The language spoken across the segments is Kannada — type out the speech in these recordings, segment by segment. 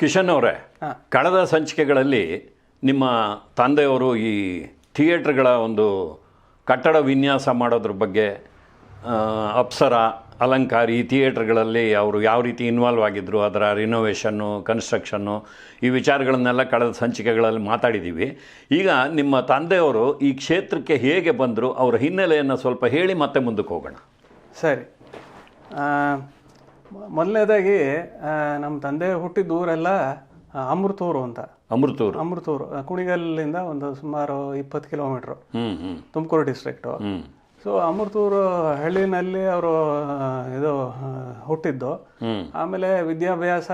ಕಿಶನ್ ಅವರೇ. ಕಳೆದ ಸಂಚಿಕೆಗಳಲ್ಲಿ ನಿಮ್ಮ ತಂದೆಯವರು ಈ ಥಿಯೇಟ್ರ್ಗಳ ಒಂದು ಕಟ್ಟಡ ವಿನ್ಯಾಸ ಮಾಡೋದ್ರ ಬಗ್ಗೆ ಅಪ್ಸರ ಅಲಂಕಾರಿ ಈ ಥಿಯೇಟ್ರ್ಗಳಲ್ಲಿ ಅವರು ಯಾವ ರೀತಿ ಇನ್ವಾಲ್ವ್ ಆಗಿದ್ದರು ಅದರ ರಿನೋವೇಷನ್ನು ಕನ್ಸ್ಟ್ರಕ್ಷನ್ನು ಈ ವಿಚಾರಗಳನ್ನೆಲ್ಲ ಕಳೆದ ಸಂಚಿಕೆಗಳಲ್ಲಿ ಮಾತಾಡಿದ್ದೀವಿ. ಈಗ ನಿಮ್ಮ ತಂದೆಯವರು ಈ ಕ್ಷೇತ್ರಕ್ಕೆ ಹೇಗೆ ಬಂದರು ಅವರ ಹಿನ್ನೆಲೆಯನ್ನು ಸ್ವಲ್ಪ ಹೇಳಿ ಮತ್ತೆ ಮುಂದಕ್ಕೆ ಹೋಗೋಣ. ಸರಿ. ಮೊದಲನೇದಾಗಿ ನಮ್ಮ ತಂದೆ ಹುಟ್ಟಿದ ಊರೆಲ್ಲ ಅಮೃತೂರು ಅಂತ. ಅಮೃತೂರು. ಅಮೃತೂರು ಕುಣಿಗಲ್ಲಿಂದ ಒಂದು ಸುಮಾರು ಇಪ್ಪತ್ತು kilometre. Tumakuru district so Amruthur ಹಳ್ಳಿನಲ್ಲಿ ಅವರು ಇದು ಹುಟ್ಟಿದ್ದು. ಆಮೇಲೆ ವಿದ್ಯಾಭ್ಯಾಸ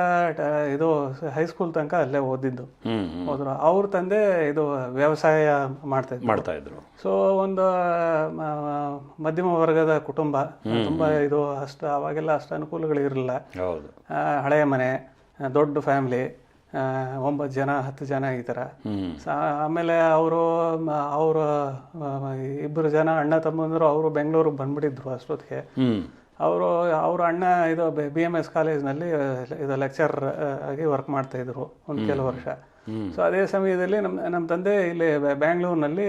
ಇದು ಹೈಸ್ಕೂಲ್ ತನಕ ಅಲ್ಲೇ ಓದಿದ್ದು. ಹೋದ್ರು. ಅವ್ರ ತಂದೆ ಇದು ವ್ಯವಸಾಯ ಮಾಡ್ತಾ ಇದ್ರು. ಮಾಡ್ತಾಯಿದ್ರು ಸೊ ಒಂದು ಮಧ್ಯಮ ವರ್ಗದ ಕುಟುಂಬ. ತುಂಬಾ ಇದು ಅಷ್ಟು ಅವಾಗೆಲ್ಲ ಅಷ್ಟು ಅನುಕೂಲಗಳಿರಲಿಲ್ಲ ಹೌದು. ಹಳೆಯ ಮನೆ ದೊಡ್ಡ ಫ್ಯಾಮ್ಲಿ ಒಂಬತ್ತು ಜನ ಹತ್ತು ಜನ ಇದ್ದಾರೆ ಆಮೇಲೆ ಅವರು ಅವರ ಇಬ್ಬರು ಜನ ಅಣ್ಣ ತಮ್ಮಂದ್ರು ಅವರು ಬೆಂಗಳೂರಿಗೆ ಬಂದ್ಬಿಟ್ಟಿದ್ರು ಅಷ್ಟೊತ್ತಿಗೆ. ಅವರು ಅವ್ರ ಅಣ್ಣ ಇದು ಬಿ ಎಂ ಎಸ್ ಕಾಲೇಜ್ನಲ್ಲಿ ಇದು ಲೆಕ್ಚರ್ ಆಗಿ ವರ್ಕ್ ಮಾಡ್ತಾ ಇದ್ರು ಒಂದು ಕೆಲವು ವರ್ಷ. ಸೊ ಅದೇ ಸಮಯದಲ್ಲಿ ನಮ್ಮ ನಮ್ಮ ತಂದೆ ಇಲ್ಲಿ ಬ್ಯಾಂಗ್ಳೂರ್ನಲ್ಲಿ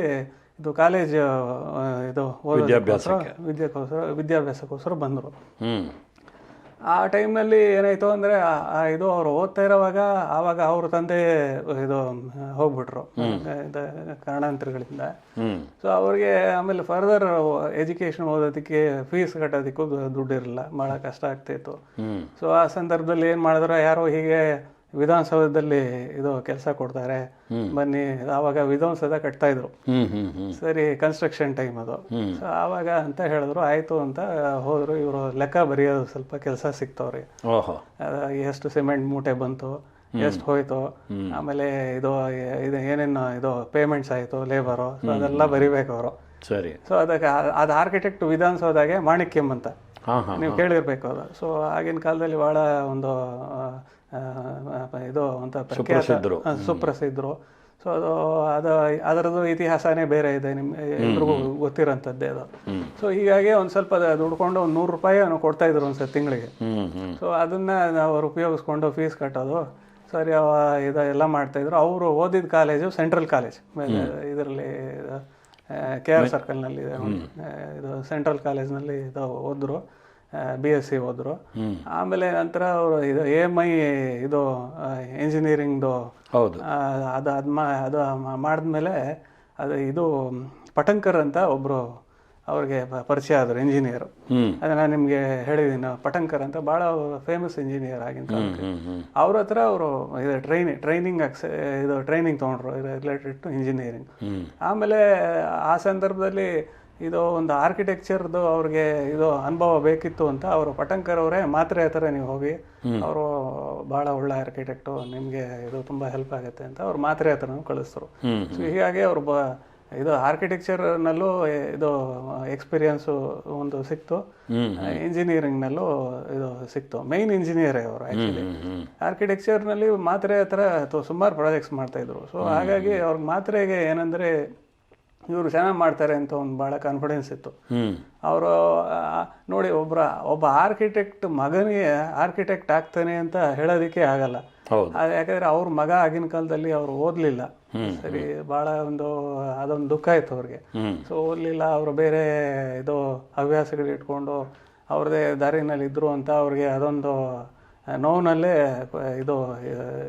ಇದು ಕಾಲೇಜ್ ಇದು ವಿದ್ಯಾಕ್ಕೋಸ್ಕರ ವಿದ್ಯಾಭ್ಯಾಸಕ್ಕೋಸ್ಕರ ಬಂದರು. ಆ ಟೈಮ್ನಲ್ಲಿ ಏನಾಯ್ತು ಅಂದರೆ ಇದು ಅವ್ರು ಓದ್ತಾ ಇರೋವಾಗ ಆವಾಗ ಅವ್ರ ತಂದೆ ಇದು ಹೋಗ್ಬಿಟ್ರು. ಕಾರಣಾಂತರಗಳಿಂದ. ಸೊ ಅವ್ರಿಗೆ ಆಮೇಲೆ ಫರ್ದರ್ ಎಜುಕೇಶನ್ ಓದೋದಕ್ಕೆ ಫೀಸ್ ಕಟ್ಟೋದಕ್ಕೂ ದುಡ್ಡು ಇರಲಿಲ್ಲ. ಭಾಳ ಕಷ್ಟ ಆಗ್ತಾಯಿತ್ತು ಸೊ ಆ ಸಂದರ್ಭದಲ್ಲಿ ಏನು ಮಾಡಿದ್ರು ಯಾರೋ ಹೀಗೆ ವಿಧಾನಸೌಧದಲ್ಲಿ ಇದು ಕೆಲಸ ಕೊಡ್ತಾರೆ. ಬನ್ನಿ ಆವಾಗ ವಿಧಾನಸೌಧ ಕಟ್ತಾ ಇದ್ರು. ಸರಿ ಕನ್ಸ್ಟ್ರಕ್ಷನ್ ಟೈಮ್ ಅದು. ಸೊ ಆವಾಗ ಅಂತ ಹೇಳಿದ್ರು ಆಯ್ತು ಅಂತ ಹೋದ್ರು. ಇವರು ಲೆಕ್ಕ ಬರೆಯೋದು ಸ್ವಲ್ಪ ಕೆಲಸ ಸಿಕ್ತವ್ರಿ. ಎಷ್ಟು ಸಿಮೆಂಟ್ ಮೂಟೆ ಬಂತು ಎಷ್ಟು ಹೋಯ್ತು ಆಮೇಲೆ ಇದು ಇದು ಏನೇನು ಇದು ಪೇಮೆಂಟ್ಸ್ ಆಯ್ತು ಲೇಬರು ಸೊ ಅದೆಲ್ಲ ಬರಿಬೇಕು ಅವರು. ಸರಿ. ಸೊ ಅದಕ್ಕೆ ಅದು ಆರ್ಕಿಟೆಕ್ಟ್ ವಿಧಾನಸೌಧಾಗೆ ಮಾಣಿಕ್ಯಂ ಅಂತ. ನೀವು ಕೇಳಿರ್ಬೇಕು ಅದು. ಸೊ ಆಗಿನ ಕಾಲದಲ್ಲಿ ಬಹಳ ಒಂದು ಇದು ಅಂತ ಪ್ರಖ್ಯಾತ ಸುಪ್ರಸಿದ್ಧರು. ಸೊ ಅದು ಅದು ಅದರದ್ದು ಇತಿಹಾಸನೇ ಬೇರೆ ಇದೆ ನಿಮ್ ಎಲ್ರಿಗೂ ಗೊತ್ತಿರೋಂಥದ್ದೇ ಅದು. ಸೊ ಹೀಗಾಗಿ ಒಂದು ಸ್ವಲ್ಪ ದುಡ್ಕೊಂಡು ಒಂದು ನೂರು ರೂಪಾಯಿ ಅವ್ನು ಕೊಡ್ತಾ ಇದ್ರು ಒಂದ್ಸತಿ ತಿಂಗಳಿಗೆ. ಸೊ ಅದನ್ನ ಅವ್ರು ಉಪಯೋಗಿಸ್ಕೊಂಡು ಫೀಸ್ ಕಟ್ಟೋದು. ಸರಿ ಅವ ಇದು ಎಲ್ಲ ಮಾಡ್ತಾಯಿದ್ರು ಅವರು ಓದಿದ ಕಾಲೇಜು ಸೆಂಟ್ರಲ್ ಕಾಲೇಜ್. ಇದರಲ್ಲಿ ಕೆ ಆರ್ ಸರ್ಕಲ್ನಲ್ಲಿ. ಇದು ಸೆಂಟ್ರಲ್ ಕಾಲೇಜ್ನಲ್ಲಿ ಇದು ಓದಿದ್ರು. ಬಿ ಎಸ್ ಸಿ ಹೋದರು. ಆಮೇಲೆ ನಂತರ ಅವರು ಇದು ಎ ಎಂ ಐ ಇದು ಇಂಜಿನಿಯರಿಂಗ್ದು ಹೌದು. ಅದು ಅದು ಮಾ ಅದು ಮಾಡಿದ್ಮೇಲೆ ಅದು ಇದು ಪಟಂಕರ್ ಅಂತ ಒಬ್ಬರು ಅವ್ರಿಗೆ ಪರಿಚಯ ಆದರು ಇಂಜಿನಿಯರ್ ಅದು ಅದನ್ನ ನಿಮಗೆ ಹೇಳಿದ್ದೀನಿ ಪಟಂಕರ್ ಅಂತ ಭಾಳ ಫೇಮಸ್ ಇಂಜಿನಿಯರ್ ಆಗಿನ ಕಾಲಕ್ಕೆ. ಅವ್ರ ಹತ್ರ ಅವರು ಇದು ಟ್ರೈನಿಂಗ್ ಟ್ರೈನಿಂಗ್ ಇದು ಟ್ರೈನಿಂಗ್ ತೊಗೊಂಡ್ರು ರಿಲೇಟೆಡ್ ಟು ಇಂಜಿನಿಯರಿಂಗ್ ಆಮೇಲೆ ಆ ಸಂದರ್ಭದಲ್ಲಿ ಇದು ಒಂದು ಆರ್ಕಿಟೆಕ್ಚರ್ದು ಅವ್ರಿಗೆ ಇದು ಅನುಭವ ಬೇಕಿತ್ತು ಅಂತ ಅವರು ಪಟಂಕರ್ ಅವರೇ ಮಾತ್ರೆ ಹತ್ರ ನೀವು ಹೋಗಿ ಅವರು ಬಹಳ ಒಳ್ಳೆ ಆರ್ಕಿಟೆಕ್ಟು ನಿಮಗೆ ಇದು ತುಂಬ ಹೆಲ್ಪ್ ಆಗುತ್ತೆ ಅಂತ ಅವ್ರು ಮಾತ್ರೆ ಹತ್ರ ಕಳಿಸ್ತರು ಸೊ ಹೀಗಾಗಿ ಅವರು ಬ ಇದು ಆರ್ಕಿಟೆಕ್ಚರ್ನಲ್ಲೂ ಇದು ಎಕ್ಸ್ಪೀರಿಯನ್ಸು ಒಂದು ಸಿಕ್ತು. ಇಂಜಿನಿಯರಿಂಗ್ನಲ್ಲೂ ಇದು ಸಿಕ್ತು. ಮೈನ್ ಇಂಜಿನಿಯರೇ ಅವರು ಆ್ಯಕ್ಚುಲಿ ಆರ್ಕಿಟೆಕ್ಚರ್ನಲ್ಲಿ ಮಾತ್ರೆ ಹತ್ರ ಸುಮಾರು ಪ್ರಾಜೆಕ್ಟ್ಸ್ ಮಾಡ್ತಾಯಿದ್ರು ಸೊ ಹಾಗಾಗಿ ಅವ್ರಿಗೆ ಮಾತ್ರೆಗೆ ಏನಂದ್ರೆ ಇವರು ಚೆನ್ನಾಗಿ ಮಾಡ್ತಾರೆ ಅಂತ ಒಂದು ಭಾಳ ಕಾನ್ಫಿಡೆನ್ಸ್ ಇತ್ತು. ಅವರು ನೋಡಿ ಒಬ್ಬರ ಒಬ್ಬ ಆರ್ಕಿಟೆಕ್ಟ್ ಮಗನಿಗೆ ಆರ್ಕಿಟೆಕ್ಟ್ ಆಗ್ತಾನೆ ಅಂತ ಹೇಳೋದಕ್ಕೆ ಆಗಲ್ಲ. ಯಾಕಂದ್ರೆ ಅವ್ರ ಮಗ ಆಗಿನ ಕಾಲದಲ್ಲಿ ಅವ್ರು ಓದಲಿಲ್ಲ. ಸರಿ ಭಾಳ ಒಂದು ಅದೊಂದು ದುಃಖ ಆಯ್ತು ಅವ್ರಿಗೆ. ಸೊ ಓದಲಿಲ್ಲ ಅವರು ಬೇರೆ ಇದು ಹವ್ಯಾಸಗಳು ಇಟ್ಕೊಂಡು ಅವ್ರದೇ ದಾರಿನಲ್ಲಿ ಇದ್ರು ಅಂತ ಅವ್ರಿಗೆ ಅದೊಂದು ನೋವಿನಲ್ಲೇ ಇದು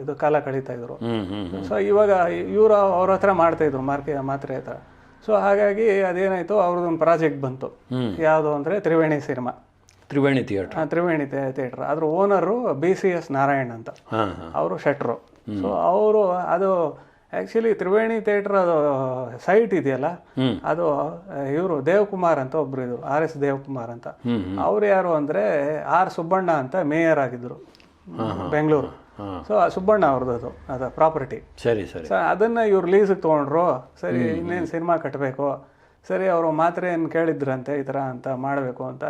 ಇದು ಕಾಲ ಕಳೀತಾ ಇದ್ರು. ಸೊ ಇವಾಗ ಇವರು ಅವ್ರ ಹತ್ರ ಮಾಡ್ತಾ ಇದ್ರು ಮಾರ್ಕೆ ಮಾತ್ರೆ ಹತ್ರ. ಸೊ ಹಾಗಾಗಿ ಅದೇನಾಯ್ತು ಅವ್ರದ್ದೊಂದು ಪ್ರಾಜೆಕ್ಟ್ ಬಂತು. ಯಾವುದು ಅಂದರೆ Triveni cinema. Triveni theatre Triveni theatre ಅದ್ರ owner B C S Narayan ಅಂತ. ಅವರು ಶೆಟ್ರು. ಸೊ ಅವರು ಅದು ಆ್ಯಕ್ಚುಲಿ ತ್ರಿವೇಣಿ ಥಿಯೇಟರ್ ಅದು ಸೈಟ್ ಇದೆಯಲ್ಲ ಅದು ಇವರು ದೇವಕುಮಾರ್ ಅಂತ ಒಬ್ರು ಇದ್ರು ಆರ್ ಎಸ್ ದೇವಕುಮಾರ್ ಅಂತ. ಅವ್ರು ಯಾರು ಅಂದ್ರೆ ಆರ್ ಸುಬ್ಬಣ್ಣ ಅಂತ ಮೇಯರ್ ಆಗಿದ್ರು. ಬೆಂಗಳೂರು. ಸೊ ಸುಬ್ಬಣ್ಣ ಅವ್ರದ್ದು ಅದು ಅದು ಪ್ರಾಪರ್ಟಿ ಸರಿ ಸರಿ. ಸೊ ಅದನ್ನ ಇವ್ರು ಲೀಸಿಗೆ ತೊಗೊಂಡ್ರು. ಸರಿ ಇನ್ನೇನು ಸಿನಿಮಾ ಕಟ್ಟಬೇಕು ಸರಿ ಅವರು ಮಾತ್ರೆ ಏನು ಕೇಳಿದ್ರಂತೆ ಈ ಥರ ಅಂತ ಮಾಡಬೇಕು ಅಂತ.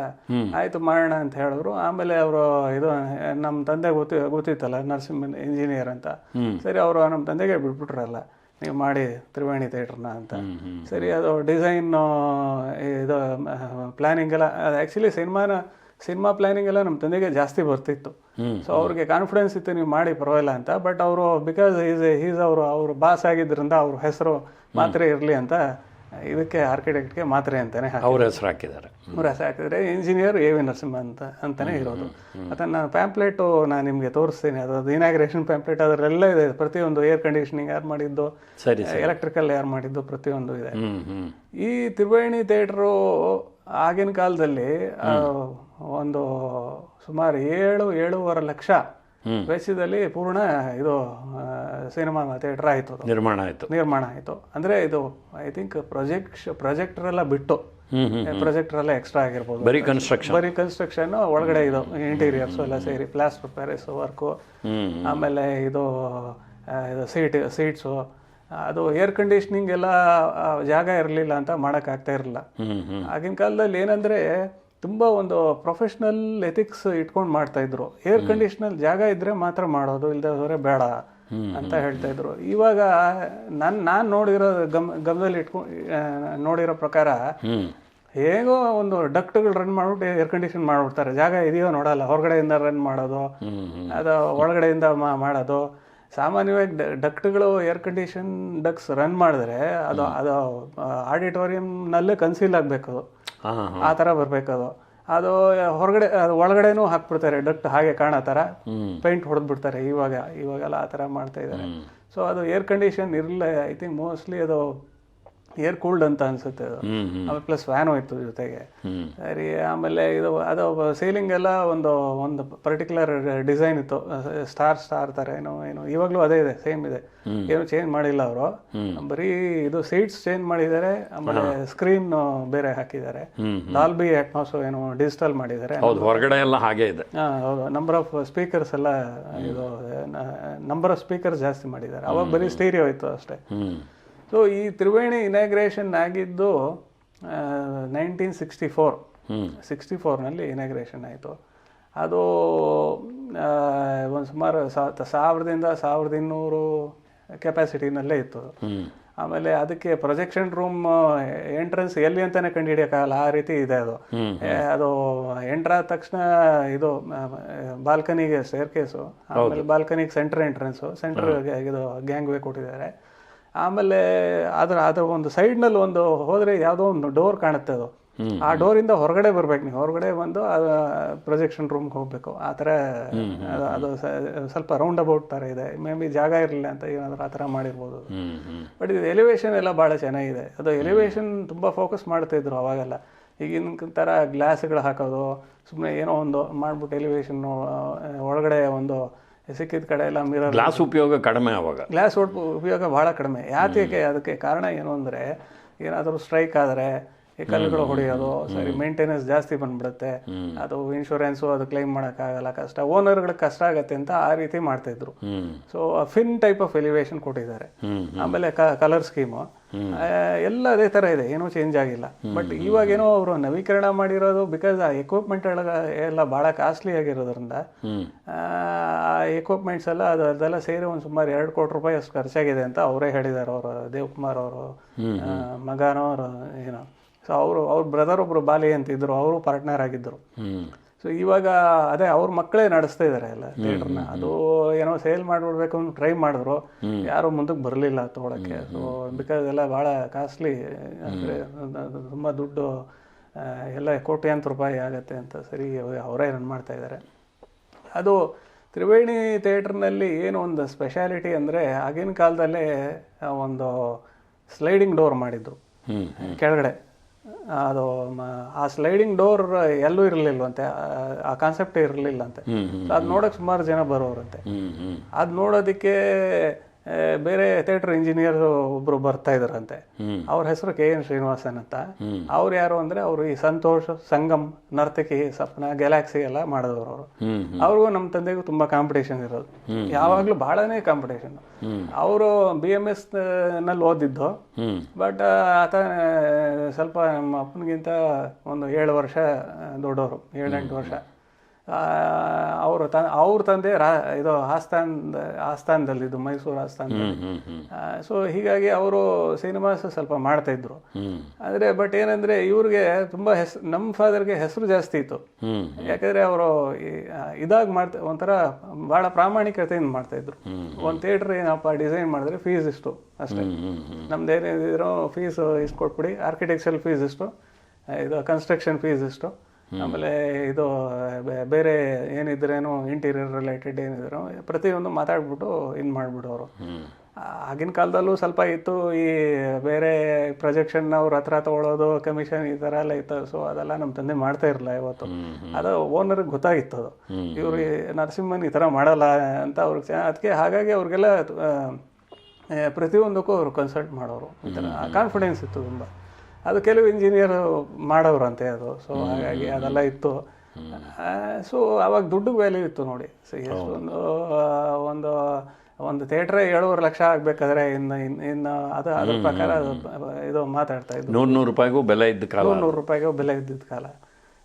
ಆಯಿತು ಮಾಡೋಣ ಅಂತ ಹೇಳಿದ್ರು ಆಮೇಲೆ ಅವರು ಇದು ನಮ್ಮ ತಂದೆ ಗೊತ್ತಿ ಗೊತ್ತಿತ್ತಲ್ಲ ನರ್ಸಿಂಗ್ ಇಂಜಿನಿಯರ್ ಅಂತ. ಸರಿ ಅವರು ನಮ್ಮ ತಂದೆಗೆ ಬಿಟ್ಬಿಟ್ರಲ್ಲ ನೀವು ಮಾಡಿ ತ್ರಿವೇಣಿ ಥಿಯೇಟ್ರನ್ನ ಅಂತ. ಸರಿ ಅದು ಡಿಸೈನ್ ಇದು ಪ್ಲಾನಿಂಗ್ ಎಲ್ಲ ಅದು ಆ್ಯಕ್ಚುಲಿ ಸಿನಿಮಾನ ಸಿನಿಮಾ ಪ್ಲಾನಿಂಗ್ ಎಲ್ಲ ನಮ್ಮ ತಂದೆಗೆ ಜಾಸ್ತಿ ಬರ್ತಿತ್ತು. ಸೊ ಅವ್ರಿಗೆ ಕಾನ್ಫಿಡೆನ್ಸ್ ಇತ್ತು ನೀವು ಮಾಡಿ ಪರವಾಗಿಲ್ಲ ಅಂತ. ಬಟ್ ಅವರು ಬಿಕಾಸ್ ಈಸ್ ಈಸ್ ಅವರು ಅವರು ಬಾಸ್ ಆಗಿದ್ದರಿಂದ ಅವ್ರ ಹೆಸರು ಮಾತ್ರೆ ಇರಲಿ ಅಂತ ಇದಕ್ಕೆ ಆರ್ಕಿಟೆಕ್ಟ್ಗೆ ಮಾತ್ರೆ ಅಂತಾನೆ ಅವ್ರ ಹೆಸರು ಹಾಕಿದ್ದಾರೆ. ಅವ್ರ ಹೆಸರು ಹಾಕಿದ್ರೆ ಇಂಜಿನಿಯರ್ ಎ ವಿ ನರಸಿಂಹ ಅಂತ ಅಂತಾನೆ ಇರೋದು. ಅದನ್ನು ನಾನು ಪ್ಯಾಂಪ್ಲೆಟು ನಾನು ನಿಮಗೆ ತೋರಿಸ್ತೀನಿ. ಅದು ಇನಾಗ್ರೇಷನ್ ಪ್ಯಾಂಪ್ಲೆಟ್ ಅದರೆಲ್ಲ ಇದೆ. ಪ್ರತಿಯೊಂದು ಏರ್ ಕಂಡೀಷನಿಂಗ್ ಯಾರು ಮಾಡಿದ್ದು ಎಲೆಕ್ಟ್ರಿಕಲ್ ಯಾರು ಮಾಡಿದ್ದು ಪ್ರತಿಯೊಂದು ಇದೆ. ಈ ತ್ರಿವೇಣಿ ಥಿಯೇಟ್ರು ಆಗಿನ ಕಾಲದಲ್ಲಿ ಒಂದು ಸುಮಾರು ಏಳು ಏಳೂವರೆ ಲಕ್ಷ ವೆಚ್ಚದಲ್ಲಿ ಪೂರ್ಣ ಇದು ಸಿನಿಮಾ ಥಿಯೇಟರ್ ಆಯಿತು ನಿರ್ಮಾಣ ಆಯ್ತು. ನಿರ್ಮಾಣ ಆಯಿತು. ಅಂದರೆ ಇದು ಐ ಥಿಂಕ್ ಪ್ರೊಜೆಕ್ಟ್ ಪ್ರೊಜೆಕ್ಟರ್ ಎಲ್ಲ ಬಿಟ್ಟು ಪ್ರೊಜೆಕ್ಟರ್ ಎಲ್ಲ ಎಕ್ಸ್ಟ್ರಾ ಆಗಿರ್ಬೋದು. ಬರೀ ಕನ್ಸ್ಟ್ರಕ್ಷನ್ ಬರೀ ಕನ್ಸ್ಟ್ರಕ್ಷನ್ ಒಳಗಡೆ ಇದು ಇಂಟೀರಿಯರ್ಸ್ ಎಲ್ಲ ಸೇರಿ ಪ್ಲಾಸ್ಟರ್ ಪ್ಯಾರಿಸ್ ವರ್ಕು ಆಮೇಲೆ ಇದು ಸೀಟ್ ಸೀಟ್ಸು ಅದು ಏರ್ ಕಂಡೀಷನಿಂಗ್ ಎಲ್ಲ ಜಾಗ ಇರಲಿಲ್ಲ ಅಂತ ಮಾಡೋಕ್ಕಾಗ್ತಾ ಇರಲಿಲ್ಲ. ಆಗಿನ ಕಾಲದಲ್ಲಿ ಏನಂದ್ರೆ ತುಂಬಾ ಒಂದು ಪ್ರೊಫೆಷ್ನಲ್ ಎಥಿಕ್ಸ್ ಇಟ್ಕೊಂಡು ಮಾಡ್ತಾ ಇದ್ರು. ಏರ್ ಕಂಡೀಷನಲ್ ಜಾಗ ಇದ್ರೆ ಮಾತ್ರ ಮಾಡೋದು ಇಲ್ಲದೆ ಹೋದ್ರೆ ಬೇಡ ಅಂತ ಹೇಳ್ತಾ ಇದ್ರು. ಇವಾಗ ನನ್ ನಾನ್ ನೋಡಿರೋ ಗಮ್ ಗಮದಲ್ಲಿ ಇಟ್ಕೊಂಡು ನೋಡಿರೋ ಪ್ರಕಾರ ಹೇಗೋ ಒಂದು ಡಕ್ಟ್ಗಳು ರನ್ ಮಾಡ್ಬಿಟ್ಟು ಏರ್ ಕಂಡೀಷನ್ ಮಾಡ್ಬಿಡ್ತಾರೆ. ಜಾಗ ಇದೆಯೋ ನೋಡಲ್ಲ ಹೊರಗಡೆಯಿಂದ ರನ್ ಮಾಡೋದು ಅದು ಒಳಗಡೆಯಿಂದ ಮಾಡೋದು. ಸಾಮಾನ್ಯವಾಗಿ ಡಕ್ಟ್ಗಳು ಏರ್ ಕಂಡೀಷನ್ ಡಕ್ಸ್ ರನ್ ಮಾಡಿದ್ರೆ ಅದು ಅದು ಆಡಿಟೋರಿಯಂನಲ್ಲೇ ಕನ್ಸೀಲ್ ಆಗಬೇಕು. ಆ ಥರ ಬರಬೇಕದು ಅದು. ಹೊರಗಡೆ ಒಳಗಡೆನೂ ಹಾಕ್ಬಿಡ್ತಾರೆ ಡಕ್ಟ್ ಹಾಗೆ ಕಾಣೋ ಥರ ಪೈಂಟ್ ಹೊಡೆದ್ಬಿಡ್ತಾರೆ ಇವಾಗ ಇವಾಗೆಲ್ಲ ಆ ಥರ ಮಾಡ್ತಾ ಇದ್ದಾರೆ. ಸೊ ಅದು ಏರ್ ಕಂಡೀಷನ್ ಇರಲಿಲ್ಲ ಐ ಥಿಂಕ್ ಮೋಸ್ಟ್ಲಿ ಅದು ಏರ್ ಕೂಲ್ಡ್ ಅಂತ ಅನ್ಸುತ್ತೆ ಅದು. ಆಮೇಲೆ ಪ್ಲಸ್ ಫ್ಯಾನು ಇತ್ತು ಜೊತೆಗೆ. ಸರಿ ಆಮೇಲೆ ಇದು ಅದು ಸೀಲಿಂಗ್ ಎಲ್ಲ ಒಂದು ಒಂದು ಪರ್ಟಿಕ್ಯುಲರ್ ಡಿಸೈನ್ ಇತ್ತು. ಸ್ಟಾರ್ ಸ್ಟಾರ್ ತರ ಏನೋ ಏನೋ. ಇವಾಗ್ಲೂ ಅದೇ ಇದೆ ಸೇಮ್ ಇದೆ. ಏನು ಚೇಂಜ್ ಮಾಡಿಲ್ಲ ಅವರು. ಬರೀ ಇದು ಸೀಟ್ಸ್ ಚೇಂಜ್ ಮಾಡಿದ್ದಾರೆ ಆಮೇಲೆ ಸ್ಕ್ರೀನ್ ಬೇರೆ ಹಾಕಿದ್ದಾರೆ. ಡಾಲ್ಬಿ ಅಟ್ಮಾಸ್ ಏನೋ ಡಿಜಿಟಲ್ ಮಾಡಿದ್ದಾರೆ. ಹೊರಗಡೆ ಎಲ್ಲ ಹಾಗೆ ಇದೆ. ಹೌದು. ನಂಬರ್ ಆಫ್ ಸ್ಪೀಕರ್ಸ್ ಎಲ್ಲ ಇದು ನಂಬರ್ ಆಫ್ ಸ್ಪೀಕರ್ಸ್ ಜಾಸ್ತಿ ಮಾಡಿದ್ದಾರೆ. ಅವಾಗ ಬರೀ ಸ್ಟೀರಿಯೋ ಇತ್ತು ಅಷ್ಟೇ. ಸೊ ಈ ತ್ರಿವೇಣಿ ಇನಾಗ್ರೇಷನ್ ಆಗಿದ್ದು ನೈನ್ಟೀನ್ ಸಿಕ್ಸ್ಟಿ ಫೋರ್ ಸಿಕ್ಸ್ಟಿ ಫೋರ್ನಲ್ಲಿ ಇನಾಗ್ರೇಷನ್ ಆಯಿತು. ಅದು ಒಂದು ಸುಮಾರು ಸಾವಿರದಿಂದ ಸಾವಿರದ ಇನ್ನೂರು ಕೆಪಾಸಿಟಿನಲ್ಲೇ ಇತ್ತು. ಆಮೇಲೆ ಅದಕ್ಕೆ ಪ್ರೊಜೆಕ್ಷನ್ ರೂಮ್ ಎಂಟ್ರೆನ್ಸ್ ಎಲ್ಲಿ ಅಂತಾನೆ ಕಂಡುಹಿಡಿಯೋಕ್ಕಾಗಲ್ಲ ಆ ರೀತಿ ಇದೆ ಅದು. ಅದು ಎಂಟ್ರ್ ಆದ ತಕ್ಷಣ ಇದು ಬಾಲ್ಕನಿಗೆ ಸ್ಟೇರ್ ಕೇಸು ಆಮೇಲೆ ಬಾಲ್ಕನಿಗೆ ಸೆಂಟರ್ ಎಂಟ್ರೆನ್ಸು ಸೆಂಟ್ರ್ ಇದು ಗ್ಯಾಂಗ್ ವೇ ಕೊಟ್ಟಿದ್ದಾರೆ. ಆಮೇಲೆ ಅದರ ಅದರ ಒಂದು ಸೈಡ್ನಲ್ಲಿ ಒಂದು ಹೋದ್ರೆ ಯಾವುದೋ ಒಂದು ಡೋರ್ ಕಾಣುತ್ತೆ ಅದು. ಆ ಡೋರಿಂದ ಹೊರಗಡೆ ಬರ್ಬೇಕು ನೀವು. ಹೊರಗಡೆ ಬಂದು ಪ್ರೊಜೆಕ್ಷನ್ ರೂಮ್ಗೆ ಹೋಗ್ಬೇಕು. ಆ ಥರ ಅದು- ಸ್ವಲ್ಪ ರೌಂಡ್ ಅಬೌಟ್ ಥರ ಇದೆ. ಮೇ ಬಿ ಜಾಗ ಇರಲಿಲ್ಲ ಅಂತ ಏನಾದರೂ ಆ ಥರ ಮಾಡಿರ್ಬೋದು. ಬಟ್ ಇದು ಎಲಿವೇಶನ್ ಎಲ್ಲ ಭಾಳ ಚೆನ್ನಾಗಿದೆ. ಅದು ಎಲಿವೇಶನ್ ತುಂಬ ಫೋಕಸ್ ಮಾಡ್ತಾಯಿದ್ರು ಅವಾಗೆಲ್ಲ. ಈಗಿನ ಥರ ಗ್ಲಾಸ್ಗಳು ಹಾಕೋದು ಸುಮ್ಮನೆ ಏನೋ ಒಂದು ಮಾಡ್ಬಿಟ್ಟು ಎಲಿವೇಶನ್ ಒಳಗಡೆ ಒಂದು ಸಿಕ್ಕಿದ ಕಡೆ ಎಲ್ಲ ಮಿರರ್ ಗ್ಲಾಸ್ ಉಪಯೋಗ ಕಡಿಮೆ ಆವಾಗ ಗ್ಲಾಸ್ ಉಪಯೋಗ ಭಾಳ ಕಡಿಮೆ. ಯಾತಕ್ಕೆ ಅದಕ್ಕೆ ಕಾರಣ ಏನು ಅಂದರೆ ಏನಾದರೂ ಸ್ಟ್ರೈಕ್ ಆದರೆ ಈ ಕಲ್ಲುಗಳು ಹೊಡೆಯೋದು ಸರಿ ಮೇಂಟೆನೆನ್ಸ್ ಜಾಸ್ತಿ ಬಂದ್ಬಿಡುತ್ತೆ. ಅದು ಇನ್ಶೂರೆನ್ಸ್ ಅದು ಕ್ಲೈಮ್ ಮಾಡೋಕ್ಕಾಗಲ್ಲ ಕಷ್ಟ. ಓನರ್ಗಳಿಗೆ ಕಷ್ಟ ಆಗತ್ತೆ ಅಂತ ಆ ರೀತಿ ಮಾಡ್ತಾ ಇದ್ರು. So fin type of elevation ಕೊಟ್ಟಿದ್ದಾರೆ. ಆಮೇಲೆ ಕಲರ್ ಸ್ಕೀಮು ಎಲ್ಲ ಅದೇ ತರ ಇದೆ ಏನೂ ಚೇಂಜ್ ಆಗಿಲ್ಲ. ಬಟ್ ಇವಾಗೇನೋ ಅವರು ನವೀಕರಣ ಮಾಡಿರೋದು ಬಿಕಾಸ್ ಆ ಎಕ್ವಿಪ್ಮೆಂಟ್ ಎಲ್ಲ ಬಹಳ ಕಾಸ್ಟ್ಲಿ ಆಗಿರೋದ್ರಿಂದ ಆ ಎಕ್ವಿಪ್ಮೆಂಟ್ಸ್ ಎಲ್ಲ ಅದು ಅದೆಲ್ಲ ಸೇರಿ ಒಂದು ಸುಮಾರು ಎರಡು ಕೋಟಿ ರೂಪಾಯಿ ಅಷ್ಟು ಖರ್ಚಾಗಿದೆ ಅಂತ ಅವರೇ ಹೇಳಿದಾರೆ ಅವರು ದೇವಕುಮಾರ್ ಅವರು ಮಗನೋ ಅವರು ಏನೋ. ಸೊ ಅವರು ಅವ್ರ ಬ್ರದರ್ ಒಬ್ರು ಬಾಲಿ ಅಂತ ಇದ್ರು ಅವರು ಪಾರ್ಟ್ನರ್ ಆಗಿದ್ದರು. ಸೊ ಇವಾಗ ಅದೇ ಅವ್ರ ಮಕ್ಕಳೇ ನಡೆಸ್ತಾ ಇದ್ದಾರೆ ಎಲ್ಲ ಥಿಯೇಟರ್ನ ಅದು ಏನೋ ಸೇಲ್ ಮಾಡ್ಬಿಡ್ಬೇಕು ಅಂತ ಟ್ರೈ ಮಾಡಿದ್ರು. ಯಾರು ಮುಂದಕ್ಕೆ ಬರಲಿಲ್ಲ ತಗೊಳಕ್ಕೆ. ಸೊ ಬಿಕಾಸ್ ಎಲ್ಲ ಭಾಳ ಕಾಸ್ಟ್ಲಿ ಅಂದರೆ ತುಂಬ ದುಡ್ಡು ಎಲ್ಲ ಕೋಟ್ಯಾಂತರ ರೂಪಾಯಿ ಆಗುತ್ತೆ ಅಂತ ಸರಿ ಅವರೇ ರನ್ ಮಾಡ್ತಾ ಇದ್ದಾರೆ ಅದು ತ್ರಿವೇಣಿ ಥಿಯೇಟ್ರ್ನಲ್ಲಿ ಏನು ಒಂದು ಸ್ಪೆಷಾಲಿಟಿ ಅಂದರೆ ಆಗಿನ ಕಾಲದಲ್ಲೇ ಒಂದು ಸ್ಲೈಡಿಂಗ್ ಡೋರ್ ಮಾಡಿದ್ರು ಕೆಳಗಡೆ. ಅದು ಮ- ಆ ಸ್ಲೈಡಿಂಗ್ ಡೋರ್ ಎಲ್ಲೂ ಇರಲಿಲ್ವಂತೆ ಆ ಕಾನ್ಸೆಪ್ಟ್ ಇರಲಿಲ್ಲಂತೆ. ಅದು ನೋಡೋಕೆ ಸುಮಾರು ಜನ ಬರೋರಂತೆ. ಅದು ನೋಡೋದಕ್ಕೆ ಬೇರೆ ಥಿಯೇಟರ್ ಇಂಜಿನಿಯರ್ ಒಬ್ರು ಬರ್ತಾ ಇದ್ರಂತೆ ಅವ್ರ ಹೆಸರು ಕೆ ಎನ್ ಶ್ರೀನಿವಾಸನ್ ಅಂತ. ಅವ್ರು ಯಾರು ಅಂದ್ರೆ ಅವರು ಈ ಸಂತೋಷ್ ಸಂಗಮ್ ನರ್ತಕಿ ಸಪ್ನ ಗ್ಯಾಲಾಕ್ಸಿ ಎಲ್ಲ ಮಾಡಿದವರು ಅವರು. ಅವ್ರಿಗೂ ನಮ್ಮ ತಂದೆಗೂ ತುಂಬಾ ಕಾಂಪಿಟೇಷನ್ ಇರೋದು. ಯಾವಾಗ್ಲೂ ಬಹಳನೇ ಕಾಂಪಿಟೇಷನ್. ಅವರು ಬಿ ಎಂ ಎಸ್ನಲ್ಲಿ ಓದಿದ್ದು. ಬಟ್ ಆತ ಸ್ವಲ್ಪ ನಮ್ಮ ಅಪ್ಪನಿಗಿಂತ ಒಂದು ಏಳು ವರ್ಷ ದೊಡ್ಡವರು ಏಳೆಂಟು ವರ್ಷ. ಅವರು ತ ಅವ್ರ ತಂದೆ ರಾ ಇದು ಆಸ್ಥಾನದಲ್ಲಿ ಆಸ್ಥಾನದಲ್ಲಿದ್ದು ಮೈಸೂರು ಆಸ್ಥಾನದಲ್ಲಿ ಸೊ ಹೀಗಾಗಿ ಅವರು ಸಿನಿಮಾಸ್ ಸ್ವಲ್ಪ ಮಾಡ್ತಾ ಇದ್ರು. ಆದರೆ ಬಟ್ ಏನಂದ್ರೆ ಇವ್ರಿಗೆ ತುಂಬ ಹೆಸ್ ನಮ್ಮ ಫಾದರ್ಗೆ ಹೆಸರು ಜಾಸ್ತಿ ಇತ್ತು. ಯಾಕಂದ್ರೆ ಅವರು ಇದಾಗಿ ಮಾಡ್ತಾ ಒಂಥರ ಭಾಳ ಪ್ರಾಮಾಣಿಕತೆಯಿಂದ ಮಾಡ್ತಾ ಇದ್ರು. ಒಂದು ಥಿಯೇಟರ್ ಏನಪ್ಪ ಡಿಸೈನ್ ಮಾಡಿದ್ರೆ ಫೀಸ್ ಇಷ್ಟು ಅಷ್ಟೇ. ನಮ್ದು ಏನಿದ್ರು ಫೀಸ್ ಇಸ್ಕೊಟ್ಬಿಡಿ ಕೊಟ್ಬಿಡಿ ಆರ್ಕಿಟೆಕ್ಚರ್ ಫೀಸ್ ಇಷ್ಟು ಇದು ಕನ್ಸ್ಟ್ರಕ್ಷನ್ ಫೀಸ್ ಇಷ್ಟು. ಆಮೇಲೆ ಇದು ಬೇರೆ ಏನಿದ್ರೇನು ಇಂಟೀರಿಯರ್ ರಿಲೇಟೆಡ್ ಏನಿದ್ರು ಪ್ರತಿಯೊಂದು ಮಾತಾಡ್ಬಿಟ್ಟು ಇನ್ ಮಾಡಿಬಿಡೋರು. ಆಗಿನ ಕಾಲದಲ್ಲೂ ಸ್ವಲ್ಪ ಇತ್ತು ಈ ಬೇರೆ ಪ್ರೊಜೆಕ್ಷನ್ ಅವ್ರ ಹತ್ರ ತಗೊಳ್ಳೋದು ಕಮಿಷನ್ ಈ ಥರ ಎಲ್ಲ ಇತ್ತು. ಸೊ ಅದೆಲ್ಲ ನಮ್ಮ ತಂದೆ ಮಾಡ್ತಾ ಇರಲಿಲ್ಲ ಇವತ್ತು. ಅದು ಓನರ್ಗೆ ಗೊತ್ತಾಗಿತ್ತು ಅದು. ಇವ್ರು ನರಸಿಂಹನ್ ಈ ಥರ ಮಾಡಲ್ಲ ಅಂತ ಅವ್ರಿಗೆ ಅದಕ್ಕೆ ಹಾಗಾಗಿ ಅವ್ರಿಗೆಲ್ಲ ಪ್ರತಿಯೊಂದಕ್ಕೂ ಅವರು ಕನ್ಸಲ್ಟ್ ಮಾಡೋರು. ಈ ಥರ ಕಾನ್ಫಿಡೆನ್ಸ್ ಇತ್ತು ತುಂಬ. ಅದು ಕೆಲವು ಇಂಜಿನಿಯರ್ ಮಾಡೋರಂತೆ ಅದು. ಸೊ ಹಾಗಾಗಿ ಅದೆಲ್ಲ ಇತ್ತು. ಸೊ ಅವಾಗ ದುಡ್ಡು ವ್ಯಾಲ್ಯೂ ಇತ್ತು ನೋಡಿ. ಸೊ ಎಷ್ಟೊಂದು ಒಂದು ಒಂದು ಥಿಯೇಟ್ರೇ ಏಳುವರೆ ಲಕ್ಷ ಆಗ್ಬೇಕಾದ್ರೆ ಇನ್ನು ಇನ್ನು ಅದು ಅದ್ರ ಪ್ರಕಾರ ಇದು ಮಾತಾಡ್ತಾ ಇದ್ದು ನೂರು ನೂರು ರೂಪಾಯಿಗೂ ಬೆಲೆ ಇದ್ದ ಕಾಲ. ನೂರು ರೂಪಾಯಿಗೆ ಬೆಲೆ ಇದ್ದಿದ್ದ ಕಾಲ.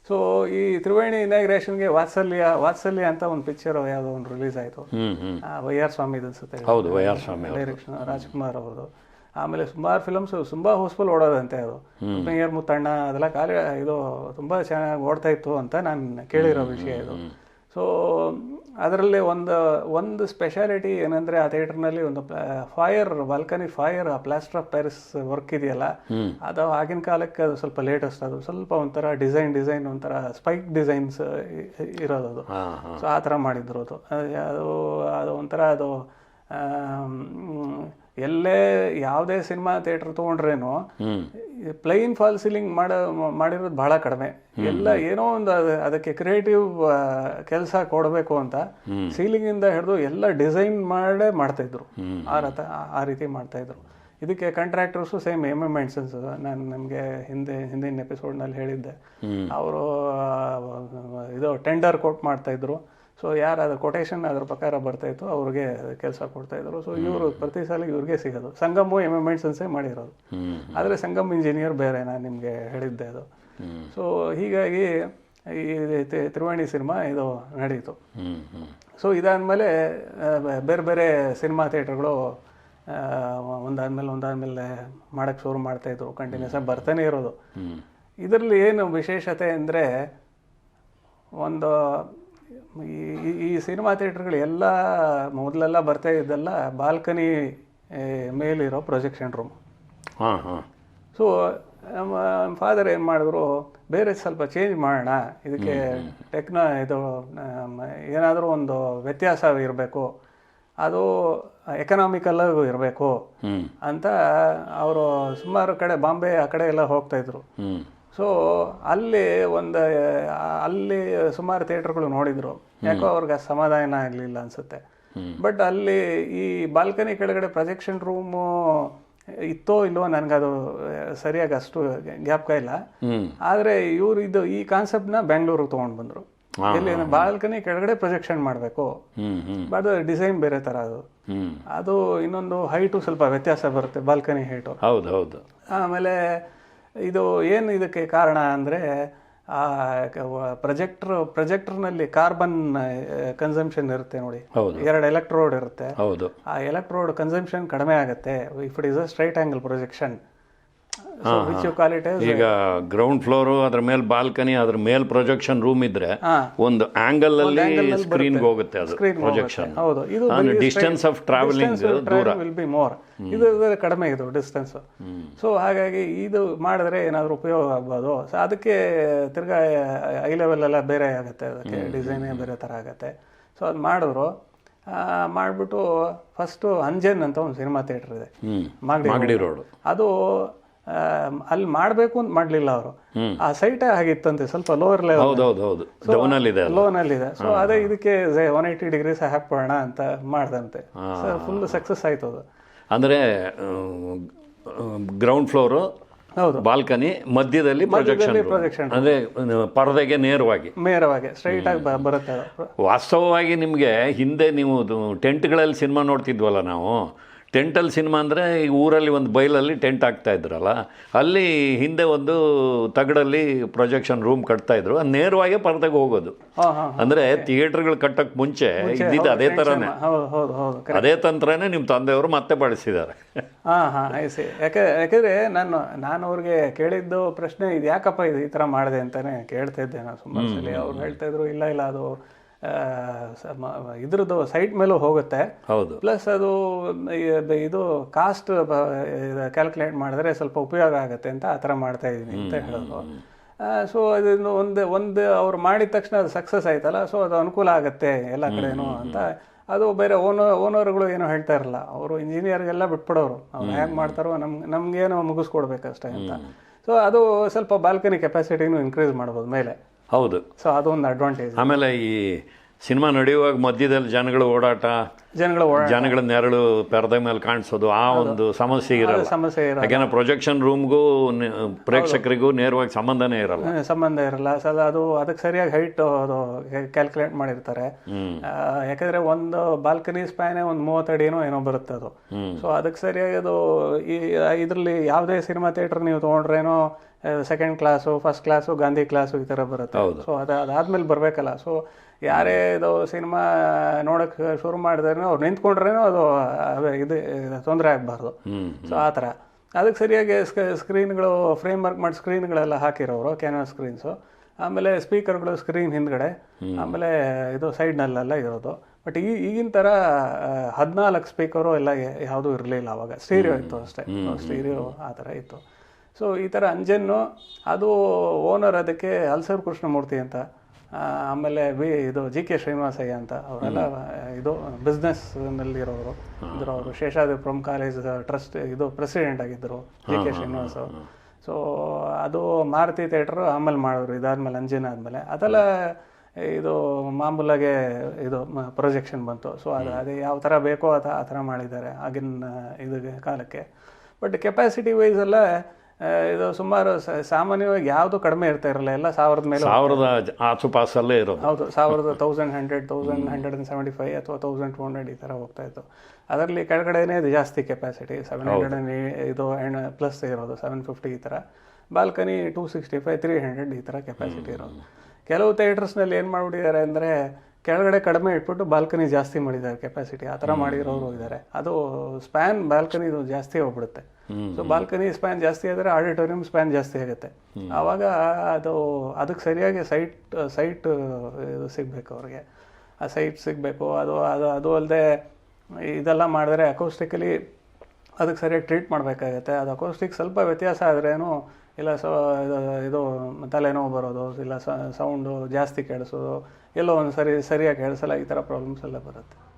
ಸೊ ಈ ತ್ರಿವೇಣಿ ಇನಾಗ್ರೇಷನ್ಗೆ ವಾತ್ಸಲ್ಯ ವಾತ್ಸಲ್ಯ ಅಂತ ಒಂದು ಪಿಕ್ಚರ್ ಯಾವುದೋ ಒಂದು ರಿಲೀಸ್ ಆಯಿತು. ವೈ ಆರ್ ಸ್ವಾಮಿ ಅನ್ಸುತ್ತೆ. ಹೌದು Y R Swamy. Direction Rajkumar ಅವ್ರದ್ದು. ಆಮೇಲೆ ಸುಮಾರು ಫಿಲಮ್ಸ್ ತುಂಬಾ ಹೌಸ್ಫುಲ್ ಓಡೋದಂತೆ ಅದು. ಮೇಯರ್ ಮುತ್ತಣ್ಣ ಅದೆಲ್ಲ ಕಾಲ ಇದು ತುಂಬಾ ಚೆನ್ನಾಗಿ ಓಡ್ತಾ ಇತ್ತು ಅಂತ ನಾನು ಕೇಳಿರೋ ವಿಷಯ ಇದು. ಸೊ ಅದರಲ್ಲಿ ಒಂದು ಒಂದು ಸ್ಪೆಷಾಲಿಟಿ ಏನಂದ್ರೆ ಆ ಥಿಯೇಟರ್ನಲ್ಲಿ ಒಂದು fire balcony fire plaster of Paris work ಇದೆಯಲ್ಲ ಅದು ಆಗಿನ ಕಾಲಕ್ಕೆ ಅದು ಸ್ವಲ್ಪ ಲೇಟೆಸ್ಟ್ ಅದು. ಸ್ವಲ್ಪ ಒಂಥರ ಡಿಸೈನ್ ಡಿಸೈನ್ ಒಂಥರ ಸ್ಪೈಕ್ ಡಿಸೈನ್ಸ್ ಇರೋದು ಅದು. ಸೊ ಆ ಥರ ಮಾಡಿದ್ರು ಅದು. ಅದು ಅದು ಒಂಥರ ಅದು ಎಲ್ಲೇ ಯಾವುದೇ ಸಿನಿಮಾ ಥಿಯೇಟರ್ ತೊಗೊಂಡ್ರೇನು ಪ್ಲೈನ್ ಫಾಲ್ ಸೀಲಿಂಗ್ ಮಾಡ ಮಾಡಿರೋದು ಬಹಳ ಕಡಿಮೆ. ಎಲ್ಲ ಏನೋ ಒಂದು ಅದು ಅದಕ್ಕೆ ಕ್ರಿಯೇಟಿವ್ ಕೆಲಸ ಕೊಡಬೇಕು ಅಂತ ಸೀಲಿಂಗ್ ಇಂದ ಹಿಡಿದು ಎಲ್ಲ ಡಿಸೈನ್ ಮಾಡೇ ಮಾಡ್ತಾ ಇದ್ರು. ಆ ರಥ ಆ ರೀತಿ ಮಾಡ್ತಾ ಇದ್ರು. ಇದಕ್ಕೆ ಕಾಂಟ್ರಾಕ್ಟರ್ಸು ಸೇಮ್ ಎಂ ಎಂ ಮೆನ್ಸನ್ಸ್ ನಾನು ನಮಗೆ ಹಿಂದೆ ಹಿಂದಿನ ಎಪಿಸೋಡ್ನಲ್ಲಿ ಹೇಳಿದ್ದೆ. ಅವರು ಇದು ಟೆಂಡರ್ ಕೋಟ್ ಮಾಡ್ತಾ ಇದ್ರು. ಸೊ ಯಾರು ಅದು ಕೊಟೇಶನ್ ಅದ್ರ ಪ್ರಕಾರ ಬರ್ತಾ ಇತ್ತು ಅವ್ರಿಗೆ ಕೆಲಸ ಕೊಡ್ತಾ ಇದ್ರು. ಸೊ ಇವರು ಪ್ರತಿ ಸಲ ಇವ್ರಿಗೆ ಸಿಗೋದು. ಸಂಗಮು ಎಂ ಎಂ ಮೆನ್ಸನ್ಸೇ ಮಾಡಿರೋದು ಆದರೆ ಸಂಗಮ್ ಇಂಜಿನಿಯರ್ ಬೇರೆ ನಾನು ನಿಮಗೆ ಹೇಳಿದ್ದೆ ಅದು. ಸೊ ಹೀಗಾಗಿ ಈ ತ್ರಿವೇಣಿ ಸಿನಿಮಾ ಇದು ನಡೀತು. ಸೊ ಇದಾದಮೇಲೆ ಬೇರೆ ಬೇರೆ ಸಿನಿಮಾ ಥಿಯೇಟರ್ಗಳು ಒಂದಾದ್ಮೇಲೆ ಒಂದಾದ್ಮೇಲೆ ಮಾಡೋಕ್ಕೆ ಶುರು ಮಾಡ್ತಾಯಿದ್ರು ಕಂಟಿನ್ಯೂಸ್ ಆಗಿ ಬರ್ತಾನೆ ಇರೋದು. ಇದರಲ್ಲಿ ಏನು ವಿಶೇಷತೆ ಅಂದರೆ ಒಂದು ಈ- ಸಿನಿಮಾ ಥಿಯೇಟ್ರ್ಗಳು ಎಲ್ಲ ಮೊದಲೆಲ್ಲ ಬರ್ತಾ ಇದ್ದೆಲ್ಲ ಬಾಲ್ಕನಿ ಮೇಲಿರೋ ಪ್ರೊಜೆಕ್ಷನ್ ರೂಮ್ ಹಾ ಹಾ. ಸೊ ನಮ್ಮ ಫಾದರ್ ಏನು ಮಾಡಿದ್ರು ಬೇರೆ ಸ್ವಲ್ಪ ಚೇಂಜ್ ಮಾಡೋಣ ಇದಕ್ಕೆ ಟೆಕ್ನ ಇದು ಏನಾದರೂ ಒಂದು ವ್ಯತ್ಯಾಸ ಇರಬೇಕು ಅದು ಎಕನಾಮಿಕಲ್ಲಾಗೂ ಇರಬೇಕು ಅಂತ ಅವರು ಸುಮಾರು ಕಡೆ ಬಾಂಬೆ ಆ ಕಡೆ ಎಲ್ಲ ಹೋಗ್ತಾ ಇದ್ರು. ಹ್ಮ್. ಸೊ ಅಲ್ಲಿ ಒಂದು ಅಲ್ಲಿ ಸುಮಾರು ಥಿಯೇಟರ್ಗಳು ನೋಡಿದ್ರು. ಯಾಕೋ ಅವ್ರಿಗೆ ಸಮಾಧಾನ ಆಗಲಿಲ್ಲ ಅನ್ಸುತ್ತೆ. ಬಟ್ ಅಲ್ಲಿ ಈ ಬಾಲ್ಕನಿ ಕೆಳಗಡೆ ಪ್ರೊಜೆಕ್ಷನ್ ರೂಮು ಇತ್ತೋ ಇಲ್ವೋ ನನಗದು ಸರಿಯಾಗಿ ಅಷ್ಟು ಜ್ಞಾಪಕ ಇಲ್ಲ. ಆದ್ರೆ ಇವರು ಇದು ಈ ಕಾನ್ಸೆಪ್ಟ್ನ ಬೆಂಗಳೂರಿಗೆ ತೊಗೊಂಡು ಬಂದರು. ಇಲ್ಲಿ ಬಾಲ್ಕನಿ ಕೆಳಗಡೆ ಪ್ರೊಜೆಕ್ಷನ್ ಮಾಡಬೇಕು. ಬಟ್ ಡಿಸೈನ್ ಬೇರೆ ತರ ಅದು. ಅದು ಇನ್ನೊಂದು ಹೈಟು ಸ್ವಲ್ಪ ವ್ಯತ್ಯಾಸ ಬರುತ್ತೆ ಬಾಲ್ಕನಿ ಹೈಟು ಹೌದು ಹೌದು. ಆಮೇಲೆ ಇದು ಏನು ಇದಕ್ಕೆ ಕಾರಣ ಅಂದರೆ ಆ ಪ್ರೊಜೆಕ್ಟರ್ ಪ್ರೊಜೆಕ್ಟರ್ನಲ್ಲಿ ಕಾರ್ಬನ್ ಕನ್ಸಂಪ್ಷನ್ ಇರುತ್ತೆ ನೋಡಿ. ಎರಡು ಎಲೆಕ್ಟ್ರೋಡ್ ಇರುತ್ತೆ. ಹೌದು. ಆ ಎಲೆಕ್ಟ್ರೋಡ್ ಕನ್ಸಂಪ್ಷನ್ ಕಡಿಮೆ ಆಗುತ್ತೆ. If it is a straight angle projection ಈಗ ಗ್ರೌಂಡ್ ಫ್ಲೋರ್ ಅದ್ರ ಮೇಲೆ ಬಾಲ್ಕನಿ ಅದ್ರ ಮೇಲೆ ಪ್ರೊಜೆಕ್ಷನ್ ರೂಮ್ ಇದ್ರೆ ಒಂದು ಆಂಗಲ್ ಅಲ್ಲಿ ಸ್ಕ್ರೀನ್ ಹೋಗುತ್ತೆ ಅದು ಪ್ರೊಜೆಕ್ಷನ್ ಹೌದು. ಇದು ಡಿಸ್ಟೆನ್ಸ್ ಆಫ್ ಟ್ರಾವೆಲಿಂಗ್ ದೂರ. ವಿಲ್ ಬಿ ಮೋರ್ ಇದು ಕಡಿಮೆ ಇದು ಡಿಸ್ಟೆನ್ಸ್ ಸೊ ಹಾಗಾಗಿ ಇದು ಮಾಡಿದ್ರೆ ಏನಾದರೂ ಉಪಯೋಗ ಆಗ್ಬೋದು. ಸೊ ಅದಕ್ಕೆ ತಿರ್ಗಾ ಐ ಲೆವೆಲ್ ಎಲ್ಲ ಬೇರೆ ಆಗುತ್ತೆ. ಅದಕ್ಕೆ ಡಿಸೈನೇ ಬೇರೆ ಥರ ಆಗುತ್ತೆ. ಸೊ ಅದು ಮಾಡಿದ್ರು. ಮಾಡಿಬಿಟ್ಟು ಫಸ್ಟು ಅಂಜನ್ ಅಂತ ಒಂದು ಸಿನಿಮಾ ಥಿಯೇಟರ್ ಇದೆ. ಮಾಗಡಿ ರೋಡ್. ಅದು ಅಲ್ಲಿ ಮಾಡಬೇಕು ಅಂತ ಮಾಡಲಿಲ್ಲ ಅವರು. ಆ ಸೈಟೇ ಆಗಿತ್ತಂತೆ ಸ್ವಲ್ಪ ಲೋವರ್ ಲೆವೆಲ್ ಹೌದು ಹೌದು ಹೌದು. ಡೌನ್ ಅಲ್ಲಿ. ಇದೆ ಸೊ ಅದೇ ಇದಕ್ಕೆ ಒನ್ ಏಯ್ಟಿ ಡಿಗ್ರೀಸ್ ಹಾಕ್ಬೋಣ ಅಂತ ಮಾಡ್ದಂತೆ. ಫುಲ್ ಸಕ್ಸಸ್ ಆಯ್ತು ಅದು. ಅಂದ್ರೆ ಗ್ರೌಂಡ್ ಫ್ಲೋರು ಹೌದು. ಬಾಲ್ಕನಿ ಮಧ್ಯದಲ್ಲಿ ಪ್ರೊಜೆಕ್ಷನ್ ಅಂದ್ರೆ ಪರದೆಗೆ ನೇರವಾಗಿ. ನೇರವಾಗಿ ಸ್ಟ್ರೈಟ್ ಆಗಿ ಬರುತ್ತೆ ವಾಸ್ತವವಾಗಿ ನಿಮಗೆ ಹಿಂದೆ ನೀವು ಟೆಂಟ್ಗಳಲ್ಲಿ ಸಿನಿಮಾ ನೋಡ್ತಿದ್ವಲ್ಲ ನಾವು ಟೆಂಟಲ್ಲಿ ಸಿನಿಮಾ ಅಂದರೆ ಈಗ ಊರಲ್ಲಿ ಒಂದು ಬೈಲಲ್ಲಿ ಟೆಂಟ್ ಹಾಕ್ತಾ ಇದ್ರಲ್ಲ ಅಲ್ಲಿ ಹಿಂದೆ ಒಂದು ತಗಡಲ್ಲಿ ಪ್ರೊಜೆಕ್ಷನ್ ರೂಮ್ ಕಟ್ತಾಯಿದ್ರು ಅದು ನೇರವಾಗಿ ಪರದೆಗೆ ಹೋಗೋದು. ಹಾಂ ಹಾಂ ಅಂದರೆ ಥಿಯೇಟ್ರ್ಗಳು ಕಟ್ಟಕ್ಕೆ ಮುಂಚೆ ಇದ್ದಿದ್ದು ಅದೇ ಥರನೇ ಅದೇ ತಂತ್ರನೇ ನಿಮ್ಮ ತಂದೆಯವರು ಮತ್ತೆ ಬಳಸಿದ್ದಾರೆ. ಹಾಂ ಹಾಂ ಐಸಿ ಯಾಕೆ ಯಾಕೆಂದರೆ ನಾನು ನಾನು ಅವ್ರಿಗೆ ಕೇಳಿದ್ದು ಪ್ರಶ್ನೆ ಇದು ಯಾಕಪ್ಪ ಇದು ಈ ಥರ ಮಾಡಿದೆ ಅಂತಲೇ ಕೇಳ್ತಾ ಇದ್ದೆ ನಾನು ಸುಮಾರು ಸಲ. ಅವ್ರು ಹೇಳ್ತಾಯಿದ್ರು ಇಲ್ಲ ಇಲ್ಲ ಅದು ಇದ್ರದ್ದು ಸೈಟ್ ಮೇಲೂ ಹೋಗುತ್ತೆ. ಹೌದು. ಪ್ಲಸ್ ಅದು ಇದು ಕಾಸ್ಟ್ ಕ್ಯಾಲ್ಕುಲೇಟ್ ಮಾಡಿದ್ರೆ ಸ್ವಲ್ಪ ಉಪಯೋಗ ಆಗುತ್ತೆ ಅಂತ ಆ ಥರ ಮಾಡ್ತಾ ಇದ್ದೀನಿ ಅಂತ ಹೇಳೋದು. ಸೊ ಅದನ್ನು ಒಂದು ಒಂದು ಅವ್ರು ಮಾಡಿದ ತಕ್ಷಣ ಅದು ಸಕ್ಸಸ್ ಆಯ್ತಲ್ಲ ಸೊ ಅದು ಅನುಕೂಲ ಆಗುತ್ತೆ ಎಲ್ಲ ಕಡೆನೂ ಅಂತ. ಅದು ಬೇರೆ ಓನರ್ ಓನರ್ಗಳು ಏನೋ ಹೇಳ್ತಾ ಇರಲ್ಲ. ಅವರು ಇಂಜಿನಿಯರ್ಗೆಲ್ಲ ಬಿಟ್ಬಿಡೋರು. ಅವ್ರು ಹೇಗೆ ಮಾಡ್ತಾರೋ ನಮ್ಗೆ ನಮಗೇನೋ ಮುಗಿಸ್ಕೊಡ್ಬೇಕಷ್ಟೇ ಅಂತ. ಸೊ ಅದು ಸ್ವಲ್ಪ ಬಾಲ್ಕನಿ ಕೆಪಾಸಿಟಿನೂ ಇನ್ಕ್ರೀಸ್ ಮಾಡ್ಬೋದು ಮೇಲೆ. ಹೌದು. ಸೊ ಅದೊಂದು ಅಡ್ವಾಂಟೇಜ್ ಆಮೇಲೆ ಈ ಸಿನಿಮಾ ನಡೆಯುವಾಗ ಮಧ್ಯದಲ್ಲಿ ಜನಗಳ ಓಡಾಟ ಜನಗಳ ಜನಗಳ ನೆರಳು ಪೆರದ ಮೇಲೆ ಕಾಣಿಸೋದು ಆ ಒಂದು ಸಮಸ್ಯೆ ಇರಲ್ಲ. ಸಮಸ್ಯೆ ಇರಲ್ಲ. ಯಾಕೆಂದ್ರೆ ಪ್ರೊಜೆಕ್ಷನ್ ರೂಮ್ಗೂ ಪ್ರೇಕ್ಷಕರಿಗೂ ನೇರವಾಗಿ ಸಂಬಂಧನೇ ಇರಲ್ಲ. ಸಂಬಂಧ ಇರಲ್ಲ. ಸೊ ಅದು ಅದಕ್ಕೆ ಸರಿಯಾಗಿ ಹೈಟ್ ಅದು ಕ್ಯಾಲ್ಕುಲೇಟ್ ಮಾಡಿರ್ತಾರೆ. ಯಾಕಂದ್ರೆ ಒಂದು ಬಾಲ್ಕನಿ ಸ್ಪ್ಯಾನೇ ಒಂದು ಮೂವತ್ತು ಅಡಿನೋ ಏನೋ ಬರುತ್ತೆ ಅದು. ಸೊ ಅದಕ್ಕೆ ಸರಿಯಾಗಿ ಅದು ಈ ಇದರಲ್ಲಿ ಯಾವುದೇ ಸಿನಿಮಾ ಥಿಯೇಟರ್ ನೀವು ತೊಗೊಂಡ್ರೇನೋ second class first class Gandhi class ಈ ಥರ ಬರುತ್ತೆ. ಸೊ ಅದು ಅದಾದ್ಮೇಲೆ ಬರಬೇಕಲ್ಲ. ಸೊ ಯಾರೇ ಇದು ಸಿನಿಮಾ ನೋಡೋಕ್ಕೆ ಶುರು ಮಾಡಿದ್ರೇನು ಅವ್ರು ನಿಂತ್ಕೊಂಡ್ರೇನೋ ಅದು ಅದೇ ಇದು ತೊಂದರೆ ಆಗಬಾರ್ದು. ಸೊ ಆ ಥರ. ಅದಕ್ಕೆ ಸರಿಯಾಗಿ ಸ್ಕ್ರೀನ್ಗಳು ಫ್ರೇಮ್ ವರ್ಕ್ ಮಾಡಿ ಸ್ಕ್ರೀನ್ಗಳೆಲ್ಲ ಹಾಕಿರೋರು ಕ್ಯಾನ್ವಾಸ್ ಸ್ಕ್ರೀನ್ಸು ಆಮೇಲೆ ಸ್ಪೀಕರ್ಗಳು ಸ್ಕ್ರೀನ್ ಹಿಂದ್ಗಡೆ. ಆಮೇಲೆ ಇದು ಸೈಡ್ನಲ್ಲೆಲ್ಲ ಇರೋದು. ಬಟ್ ಈ ಈಗಿನ ಥರ ಹದಿನಾಲ್ಕು ಸ್ಪೀಕರು ಎಲ್ಲ ಯಾವುದೂ ಇರಲಿಲ್ಲ ಅವಾಗ. ಸ್ಟೀರಿಯೋ ಇತ್ತು ಅಷ್ಟೇ. ಸ್ಟೀರಿಯೋ ಆ ಥರ ಇತ್ತು. ಸೊ ಈ ಥರ ಅಂಜನ್ನು ಅದು ಓನರ್ ಅದಕ್ಕೆ ಅಲ್ಸರ್ ಕೃಷ್ಣಮೂರ್ತಿ ಅಂತ ಆಮೇಲೆ ವಿ ಇದು ಜಿ ಕೆ ಶ್ರೀನಿವಾಸಯ್ಯ ಅಂತ ಅವರೆಲ್ಲ ಇದು ಬಿಸ್ನೆಸ್ನಲ್ಲಿರೋರು ಇದ್ರು ಅವರು ಶೇಷಾದ್ರಿಪುರಂ ಕಾಲೇಜ್ ಟ್ರಸ್ಟ್ ಇದು ಪ್ರೆಸಿಡೆಂಟ್ ಆಗಿದ್ದರು ಜಿ ಕೆ ಶ್ರೀನಿವಾಸ್ ಸೊ ಅದು ಮಾರುತಿ ಥಿಯೇಟರ್ ಆಮೇಲೆ ಮಾಡಿದ್ರು ಇದಾದ್ಮೇಲೆ ಅಂಜಿನ ಆದಮೇಲೆ. ಅದೆಲ್ಲ ಇದು ಮಾಮೂಲಾಗೆ ಇದು ಪ್ರೊಜೆಕ್ಷನ್ ಬಂತು. ಸೊ ಅದು ಅದೇ ಯಾವ ಥರ ಬೇಕೋ ಆ ಥರ ಮಾಡಿದ್ದಾರೆ ಆಗಿನ ಇದು ಕಾಲಕ್ಕೆ. ಬಟ್ ಕೆಪಾಸಿಟಿ ವೈಸ್ ಎಲ್ಲ ಇದು ಸುಮಾರು ಸಾಮಾನ್ಯವಾಗಿ ಯಾವುದು ಕಡಿಮೆ ಇರ್ತಾ ಇರಲ್ಲ ಎಲ್ಲ ಸಾವಿರದ ಮೇಲೆ ಸಾವಿರದ ಆಸುಪಾಸಲ್ಲೇ ಇರೋದು. ಹೌದು ಸಾವಿರದ thousand hundred thousand hundred and seventy five ಅಥವಾ ತೌಸಂಡ್ ಟು ಹಂಡ್ರೆಡ್ ಈ ಥರ ಹೋಗ್ತಾ ಇತ್ತು. ಅದರಲ್ಲಿ ಕೆಳಗಡೆನೇ ಇದು ಜಾಸ್ತಿ ಕೆಪಾಸಿಟಿ ಸೆವೆನ್ ಹಂಡ್ರೆಡ್ ಇದು ಪ್ಲಸ್ ಇರೋದು ಸೆವೆನ್ ಫಿಫ್ಟಿ ಈ ಥರ balcony two sixty five three hundred ಈ ಥರ ಕೆಪಾಸಿಟಿ ಇರೋದು. ಕೆಲವು ಥಿಯೇಟರ್ಸ್ನಲ್ಲಿ ಏನು ಮಾಡಿಬಿಟ್ಟಿದ್ದಾರೆ ಅಂದರೆ ಕೆಳಗಡೆ ಕಡಿಮೆ ಇಟ್ಬಿಟ್ಟು ಬಾಲ್ಕನಿ ಜಾಸ್ತಿ ಮಾಡಿದ್ದಾರೆ ಕೆಪಾಸಿಟಿ. ಆ ಥರ ಮಾಡಿರೋರು ಇದ್ದಾರೆ ಅದು ಸ್ಪ್ಯಾನ್ ಬಾಲ್ಕನಿ ಜಾಸ್ತಿ ಹೋಗ್ಬಿಡುತ್ತೆ. ಸೊ ಬಾಲ್ಕನಿ ಸ್ಪ್ಯಾನ್ ಜಾಸ್ತಿ ಆದರೆ ಆಡಿಟೋರಿಯಂ ಸ್ಪ್ಯಾನ್ ಜಾಸ್ತಿ ಆಗುತ್ತೆ. ಆವಾಗ ಅದು ಅದಕ್ಕೆ ಸರಿಯಾಗಿ ಸೈಟ್ ಸೈಟ್ ಇದು ಸಿಗಬೇಕು ಅವ್ರಿಗೆ. ಆ ಸೈಟ್ ಸಿಗಬೇಕು. ಅದು ಅದು ಅದು ಅಲ್ಲದೆ ಇದೆಲ್ಲ ಮಾಡಿದ್ರೆ ಅಕೌಸ್ಟಿಕಲಿ ಅದಕ್ಕೆ ಸರಿಯಾಗಿ ಟ್ರೀಟ್ ಮಾಡಬೇಕಾಗತ್ತೆ. ಅದು ಅಕೌಸ್ಟಿಕ್ ಸ್ವಲ್ಪ ವ್ಯತ್ಯಾಸ ಆದ್ರೇನು ಇಲ್ಲ ಸೊ, ಇದು ತಲೆನೋವು ಬರೋದು, ಇಲ್ಲ ಸೌಂಡು ಜಾಸ್ತಿ ಕೇಳಿಸೋದು ಎಲ್ಲೋ ಒಂದು ಸರಿ, ಸರಿಯಾಗಿ ಕೇಳಿಸಲ್ಲ ಈ ಥರ ಪ್ರಾಬ್ಲಮ್ಸ್ ಎಲ್ಲ ಬರುತ್ತೆ.